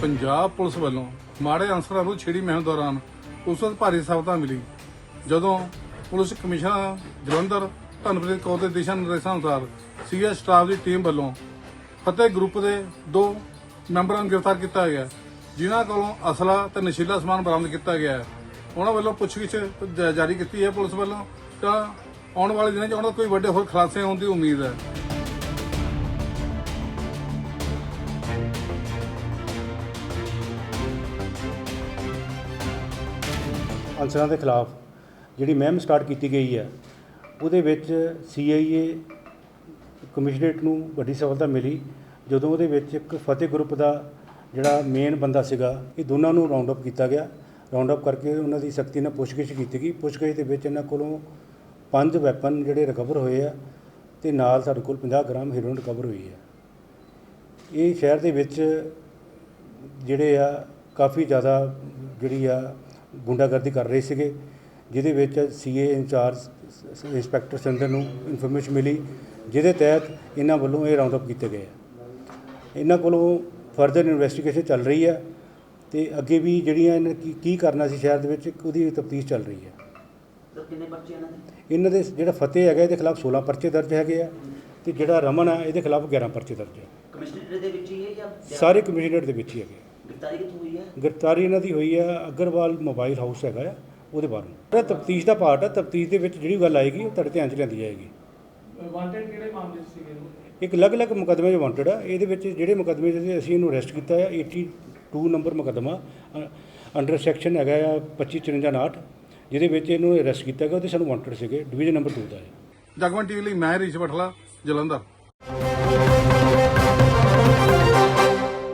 Punjab police ਵੱਲੋਂ ਮਾੜੇ ਅਨਸਰਾਂ ਨੂੰ ਛੇੜੀ ਮਹਿਮ ਦੌਰਾਨ ਉਸ ਵਕਤ ਭਾਰੀ ਸਫਲਤਾ ਮਿਲੀ। ਜਦੋਂ ਪੁਲਿਸ ਕਮਿਸ਼ਨਰ ਜਲੰਧਰ ਧਨਪ੍ਰੀਤ ਕੌਰ ਦੇ ਦਿਸ਼ਾ ਨਿਰਦੇਸ਼ਾਂ ਅਨੁਸਾਰ ਸੀਐਸ ਸਟਾਫ ਦੀ ਟੀਮ ਵੱਲੋਂ ਫਤਿਹ ਗਰੁੱਪ ਦੇ ਦੋ ਮੈਂਬਰਾਂ ਨੂੰ ਗ੍ਰਿਫਤਾਰ ਕੀਤਾ ਗਿਆ, ਜਿਨ੍ਹਾਂ ਕੋਲੋਂ ਅਸਲਾ ਤੇ ਨਸ਼ੀਲਾ ਸਮਾਨ ਬਰਾਮਦ ਕੀਤਾ ਗਿਆ ਹੈ। ਉਹਨਾਂ ਵੱਲੋਂ ਪੁੱਛਗਿੱਛ ਜਾਰੀ ਕੀਤੀ ਹੈ ਪੁਲਿਸ ਵੱਲੋਂ। ਤਾਂ ਆਉਣ ਵਾਲੇ ਦਿਨਾਂ 'ਚ ਉਹਨਾਂ ਦਾ ਕੋਈ ਵੱਡੇ ਹੋਰ ਖੁਲਾਸੇ ਹੋਣ ਦੀ ਉਮੀਦ ਹੈ। ਅਨਸਰਾਂ ਦੇ ਖਿਲਾਫ ਜਿਹੜੀ ਮਹਿਮ ਸਟਾਰਟ ਕੀਤੀ ਗਈ ਹੈ, ਉਹਦੇ ਵਿੱਚ ਸੀਆਈਏ ਕਮਿਸ਼ਨਰੇਟ ਨੂੰ ਵੱਡੀ ਸਫਲਤਾ ਮਿਲੀ। ਜਦੋਂ ਉਹਦੇ ਵਿੱਚ ਇੱਕ ਫਤਿਹ ਗਰੁੱਪ ਦਾ ਜਿਹੜਾ ਮੇਨ ਬੰਦਾ ਸੀਗਾ, ਇਹ ਦੋਨਾਂ ਨੂੰ ਰਾਉਂਡ ਅਪ ਕੀਤਾ ਗਿਆ। ਰਾਉਂਡ ਅਪ ਕਰਕੇ ਉਹਨਾਂ ਦੀ ਸਖਤੀ ਨਾਲ ਪੁੱਛਗਿੱਛ ਕੀਤੀ ਗਈ। ਪੁੱਛਗਿੱਛ ਦੇ ਵਿੱਚ ਇਹਨਾਂ ਕੋਲੋਂ ਪੰਜ ਵੈਪਨ ਜਿਹੜੇ ਰਿਕਵਰ ਹੋਏ ਆ ਤੇ ਨਾਲ ਸਾਡੇ ਕੋਲ 50 ਗ੍ਰਾਮ ਹੈਰੋਇਨ ਰਿਕਵਰ ਹੋਈ ਹੈ। ਇਹ ਸ਼ਹਿਰ ਦੇ ਵਿੱਚ ਜਿਹੜੇ ਆ, ਕਾਫੀ ਜ਼ਿਆਦਾ ਜਿਹੜੀ ਆ ਗੁੰਡਾਗਰਦੀ ਕਰ ਰਹੇ ਸੀਗੇ ਜਿਹਦੇ ਵਿੱਚ ਸੀਏ ਇੰਚਾਰਜ ਇੰਸਪੈਕਟਰ ਸਿੰਦਰ ਨੂੰ ਇਨਫੋਰਮੇਸ਼ਨ ਮਿਲੀ ਜਿਹਦੇ ਤਹਿਤ ਇਹਨਾਂ ਵੱਲੋਂ ਇਹ ਰਾਉਂਡ ਅਪ ਕੀਤੇ ਗਏ ਆ। ਇਹਨਾਂ ਕੋਲੋਂ ਫਰਦਰ ਇਨਵੈਸਟੀਗੇਸ਼ਨ ਚੱਲ ਰਹੀ ਹੈ ਤੇ ਅੱਗੇ ਵੀ ਜਿਹੜੀਆਂ ਇਹਨਾਂ ਕੀ ਕੀ ਕਰਨਾ ਸੀ ਸ਼ਹਿਰ ਦੇ ਵਿੱਚ ਉਹਦੀ ਤਫਤੀਸ਼ ਚੱਲ ਰਹੀ ਹੈ ਕਿੰਨੇ ਇਹਨਾਂ ਦੇ? ਇਹਨਾਂ ਦੇ ਜਿਹੜਾ ਫਤਿਹ ਹੈਗਾ ਇਹਦੇ ਖਿਲਾਫ 16 ਪਰਚੇ ਦਰਜ ਹੈਗੇ ਆ ਤੇ ਜਿਹੜਾ ਰਮਨ ਆ ਇਹਦੇ ਖਿਲਾਫ 11 ਪਰਚੇ ਦਰਜ ਹੈ ਕਮਿਸ਼ਨਰ ਦੇ ਵਿੱਚ ਹੀ ਹੈ ਜਾਂ ਸਾਰੇ ਕਮਿਸ਼ਨਰੇਟ ਦੇ ਵਿੱਚ ਹੀ ਹੈਗੇ ਗ੍ਰਿਫਤਾਰੀ ਕਿੱਥੋਂ ਹੋਈ ਹੈ? ਗ੍ਰਿਫਤਾਰੀ ਇਹਨਾਂ ਦੀ ਹੋਈ ਆ ਅਗਰਵਾਲ ਮੋਬਾਈਲ ਹਾਊਸ ਹੈਗਾ ਆ ਉਹਦੇ ਬਾਰੇ ਜਿਹੜਾ ਤਫਤੀਸ਼ ਦਾ ਪਾਰਟ ਆ ਤਫਤੀਸ਼ ਦੇ ਵਿੱਚ ਜਿਹੜੀ ਗੱਲ ਆਏਗੀ ਉਹ ਤੁਹਾਡੇ ਧਿਆਨ 'ਚ ਲਿਆਂਦੀ ਜਾਏਗੀ। ਵਾਂਟਡ ਕਿਹੜੇ ਮਾਮਲੇ 'ਚ ਸੀਗੇ? ਇੱਕ ਅਲੱਗ-ਅਲੱਗ ਮੁਕੱਦਮੇ 'ਚ ਵਾਂਟਡ ਆ ਇਹਦੇ ਵਿੱਚ ਜਿਹੜੇ ਮੁਕੱਦਮੇ 'ਚ ਅਸੀਂ ਇਹਨੂੰ ਅਰੈਸਟ ਕੀਤਾ ਹੈ 82 ਨੰਬਰ ਮੁਕੱਦਮਾ ਅੰਡਰ ਸੈਕਸ਼ਨ ਹੈਗਾ ਆ 2554 ਜਿਹਦੇ ਵਿੱਚ ਇਹਨੂੰ ਅਰੈਸਟ ਕੀਤਾ ਗਿਆ ਉਹਦੇ ਸਾਨੂੰ ਵਾਂਟਡ ਸੀਗੇ ਡਿਵੀਜ਼ਨ ਨੰਬਰ 2 ਦਾ ਹੈ ਜਗਮਨ ਟੀਵੀ ਲਈ ਮੈਂ ਰਿਸ਼ ਬਠਲਾ ਜਲੰਧਰ।